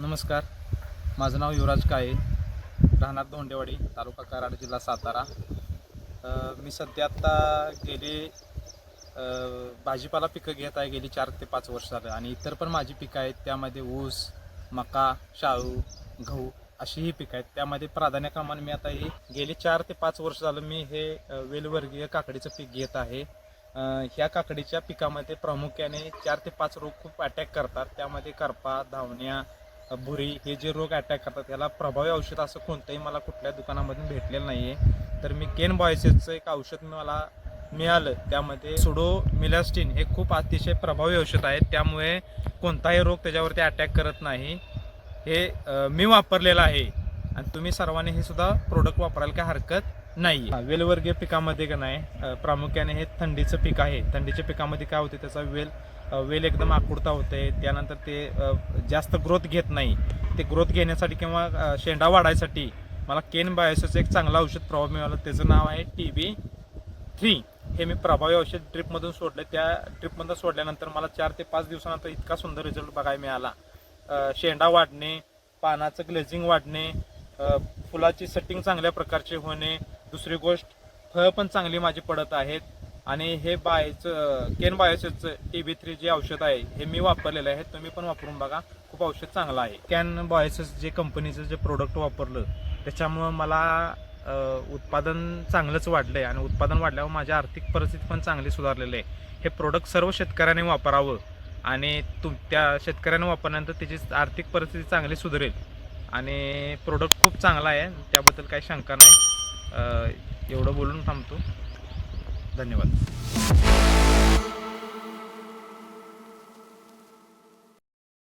नमस्कार. माझं नाव युवराज काळे. राहणार धोंडेवाडी तालुका कराड जिल्हा सातारा. मी सध्या आत्ता गेले भाजीपाला पिकं घेत आहे गेली चार ते पाच वर्ष झालं आणि इतर पण माझी पिकं आहेत त्यामध्ये ऊस मका शाळू गहू अशी ही पिकं आहेत. त्यामध्ये प्राधान्यक्रमाने मी आता हे गेले चार ते पाच वर्ष झालं मी हे वेलवर्गीय काकडीचं पीक घेत आहे. ह्या काकडीच्या पिकामध्ये प्रामुख्याने चार ते पाच रोग खूप अटॅक करतात. त्यामध्ये करपा धावण्या भुरी हे जे रोग अटॅक करतात याला प्रभावी औषध असं कोणतंही मला कुठल्या दुकानामधून भेटलेलं नाही आहे तर मी केन बॉयसेसचं एक औषध मला मिळालं. त्यामध्ये सुडो मिलास्टिन हे खूप अतिशय प्रभावी औषध आहे. त्यामुळे कोणताही रोग त्याच्यावरती अटॅक करत नाही. हे मी वापरलेलं आहे. आणि तुम्ही सर्वांनी हे सुद्धा प्रोडक्ट वापरायला काय हरकत? नाही वेलवर्गीय पिकामध्ये का नाही प्रामुख्याने हे थंडीचं पीक आहे. थंडीच्या पिकामध्ये काय होते त्याचा वेल वेल एकदम आकुडता होते. त्यानंतर ते जास्त ग्रोथ घेत नाही. ते ग्रोथ घेण्यासाठी किंवा शेंडा वाढायसाठी मला केन बायोसचं एक चांगलं औषध प्रभाव मिळालं. त्याचं नाव आहे टी बी थ्री. हे मी प्रभावी औषध ड्रिपमधून सोडलं त्या ड्रिपमधून सोडल्यानंतर मला चार ते पाच दिवसानंतर इतका सुंदर रिझल्ट बघायला मिळाला. शेंडा वाढणे पानाचं ग्लेझिंग वाढणे फुलाची सेटिंग चांगल्या प्रकारचे होणे दुसरी गोष्ट फळं पण चांगली माझी पडत आहेत. आणि हे बायचं केन बायोसेसचं टी बी थ्री जे औषध आहे हे मी वापरलेलं आहे. तुम्ही पण वापरून बघा. खूप औषध चांगलं आहे. कॅन बायोसेस जे कंपनीचं जे प्रोडक्ट वापरलं त्याच्यामुळं मला उत्पादन चांगलंच वाढलं आहे आणि उत्पादन वाढल्यावर माझी आर्थिक परिस्थिती पण चांगली सुधारलेली आहे. हे प्रोडक्ट सर्व शेतकऱ्यांनी वापरावं. आणि तुम त्या शेतकऱ्याने वापरल्यानंतर त्याची आर्थिक परिस्थिती चांगली सुधारेल. आणि प्रोडक्ट खूप चांगला आहे. त्याबद्दल काही शंका नाही. एवढं बोलून थांबतो. धन्यवाद.